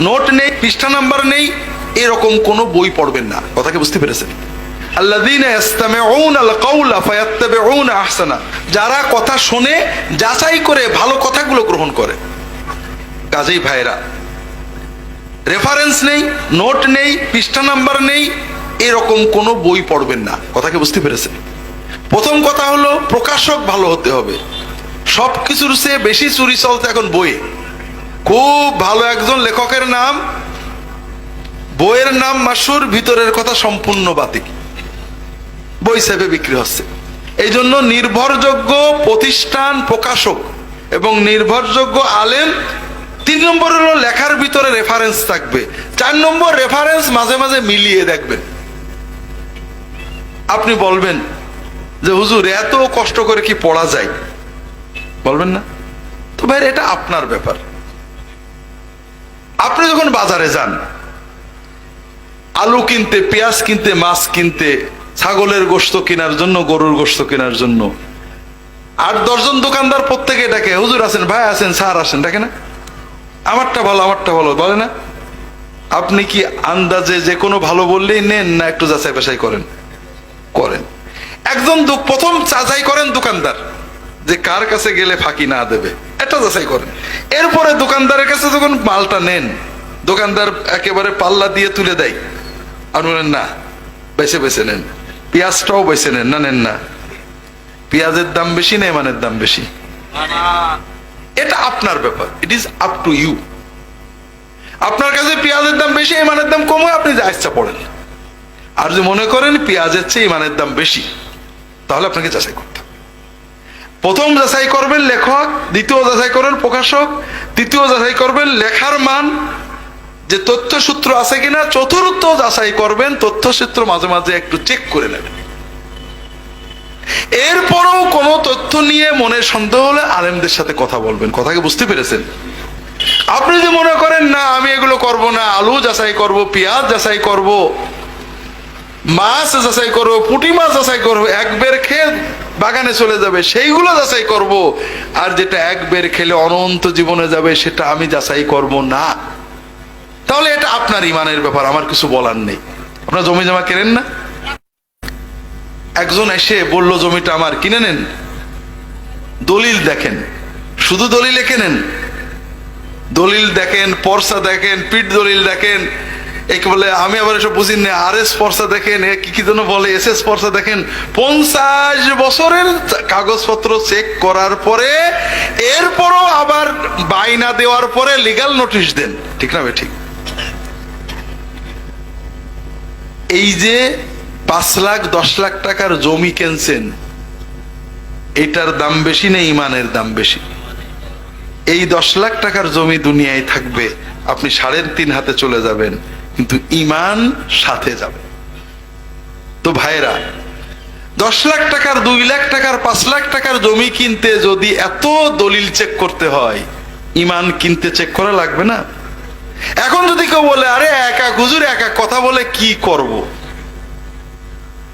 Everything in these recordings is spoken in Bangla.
নোট নেই, পৃষ্ঠা নাম্বার নেই, এরকম কোনো বই পড়বেন না। কথাকে বুঝতে পেরেছেন? যারা কথা শুনে, যাচাই করে ভালো কথাগুলো গ্রহণ করে। কাজেই ভাইরা রেফারেন্স নেই, নোট নেই, পৃষ্ঠা নাম্বার নেই, এরকম কোনো বই পড়বেন না। কথাকে বুঝতে পেরেছেন? প্রথম কথা হলো, প্রকাশক ভালো হতে হবে। সব কিছুর চেয়ে বেশি চুরি চলতে এখন বইয়ে। খুব ভালো একজন লেখকের নাম, বইয়ের নাম মাসুর, ভিতরের কথা সম্পূর্ণ বাতিল বই সেবে বিক্রি হচ্ছে। এই জন্য নির্ভরযোগ্য প্রতিষ্ঠান প্রকাশক এবং নির্ভরযোগ্য আলেম, তিন নম্বর হলো লেখার ভিতরে রেফারেন্স থাকবে। চার নম্বর রেফারেন্স মাঝে মাঝে মিলিয়ে দেখবেন। আপনি বলবেন যে, হুজুর, এত কষ্ট করে কি পড়া যায়? বলবেন না। তো ভাই এটা আপনার ব্যাপার। আপনি যখন বাজারে যান, আলু কিনতে, পেঁয়াজ কিনতে, মাছ কিনতে, ছাগলের গোস্ত কেনার জন্য, গরুর গোস্ত কেনার জন্য আট দশজন দোকানদার প্রত্যেকে ডাকে, হুজুর আছেন, ভাই আছেন, স্যার আসেন ডাকে না। আমারটা ভালো আমারটা ভালো বলে না। আপনি কি আন্দাজে যে কোনো ভালো বললেই নেন না একটু যাচাই বাছাই করেন? করেন। একজন প্রথম যাচাই করেন দোকানদার। যে কার কাছে গেলে ফাঁকি না দেবে? এটা যাচাই করেন। এরপরে দোকানদারের কাছে যখন মালটা নেন, দোকানদার একেবারে পাল্লা দিয়ে তুলে দেয়। আর বলেন, না, বেছে বেছে নেন। পেঁয়াজটাও বেছে নেন। না নেন না। পেঁয়াজের দাম বেশি না এমানের দাম বেশি? এটা আপনার ব্যাপার। It is up to you আপনার কাছে পেঁয়াজের দাম বেশি ইমানের দাম কমে আপনি যা ইচ্ছা পড়েন। আর যদি মনে করেন পেঁয়াজের চেয়ে ইমানের দাম বেশি, তাহলে আপনাকে যাচাই করতে প্রথম যাচাই করবেন লেখক, দ্বিতীয় যাচাই করবেন প্রকাশক, তৃতীয় যাচাই করবেন লেখার মান, যে তথ্যসূত্র আছে কিনা, চতুর্থ যাচাই করবেন, তথ্যসূত্র মাঝে মাঝে একটু চেক করে নেবেন। এরপরও কোনো তথ্য নিয়ে মনে সন্দেহ হলে আলেমদের সাথে কথা বলবেন। কথাকে বুঝতে পেরেছেন? আপনি যদি মনে করেন, না, আমি এগুলো করব না, আলু যাচাই করব, পেঁয়াজ যাচাই করব, মাছ যাচাই করব, পুঁটি মাছ যাচাই করব এক বের খেয়ে বাগানে চলে যাবে, সেইগুলো যাচাই করব। আর যেটা এক বের খেলে অনন্ত জীবনে যাবে, সেটা আমি যাচাই করব না। তাহলে এটা আপনার ইমানের ব্যাপার, আমার কিছু বলার নেই। আপনার জমি জমা কেনেন না? একজন এসে বলল, জমিটা আমার, কিনে নেন। দলিল দেখেন। শুধু দলিল কেনেন? দলিল দেখেন পর্সা দেখেন, পিঠ দলিল দেখেন। একে বলে, আমি আবার এসব বুঝি না। আর এস পর্সা দেখেন কি কি যেন বলে, এস এস পর্সা দেখেন। পঞ্চাশ বছরের কাগজপত্র চেক করার পরে, এরপরও আবার বাইনা দেওয়ার পরে লিগাল নোটিশ দেন। ঠিক না ঠিক? এই যে পাঁচ লাখ, দশ লাখ টাকার জমি কিনছেন, এটার দাম বেশি না ইমানের দাম বেশি? এই দশ লাখ টাকার জমি দুনিয়ায় থাকবে, আপনি সাড়ে তিন হাতে চলে যাবেন। কিন্তু ইমান সাথে যাবে তো ভাইরা দশ লাখ টাকার, দুই লাখ টাকার, পাঁচ লাখ টাকার জমি কিনতে যদি এত দলিল চেক করতে হয় ইমান কিনতে চেক করা লাগবে না এখন যদি কেউ বলে, আরে একা গুজুর এক এক কথা বলে কি করব।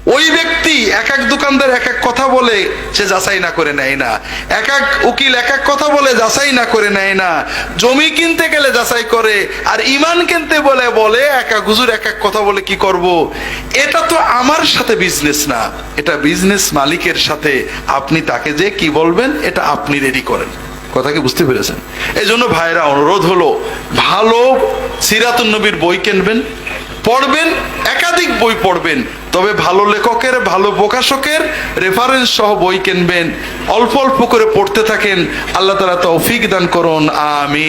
ওই ব্যক্তি এক এক দোকানদার এক এক কথা বলে, সে যাচাই না করে নেয় না। এক এক উকিল এক এক কথা বলে, যাচাই না করে নেয় না। জমি কিনতে গেলে যাচাই করে, আর ইমান কিনতে বলে বলে, এক এক হুজুর এক এক কথা বলে কি করব। এটা তো আমার সাথে বিজনেস না। এটা বিজনেস মালিকের সাথে। আপনি তাকে যে কি বলবেন, এটা আপনি রেডি করেন। কথা কি বুঝতে পেরেছেন? এই জন্য ভাইরা অনুরোধ হলো, ভালো সিরাতুন নবীর বই কিনবেন, পড়বেন, একাধিক বই পড়বেন। তবে ভালো লেখকের, ভালো প্রকাশকের রেফারেন্স সহ বই কিনবেন। অল্প অল্প করে পড়তে থাকেন। আল্লাহ তালা তৌফিক দান করুন। আমি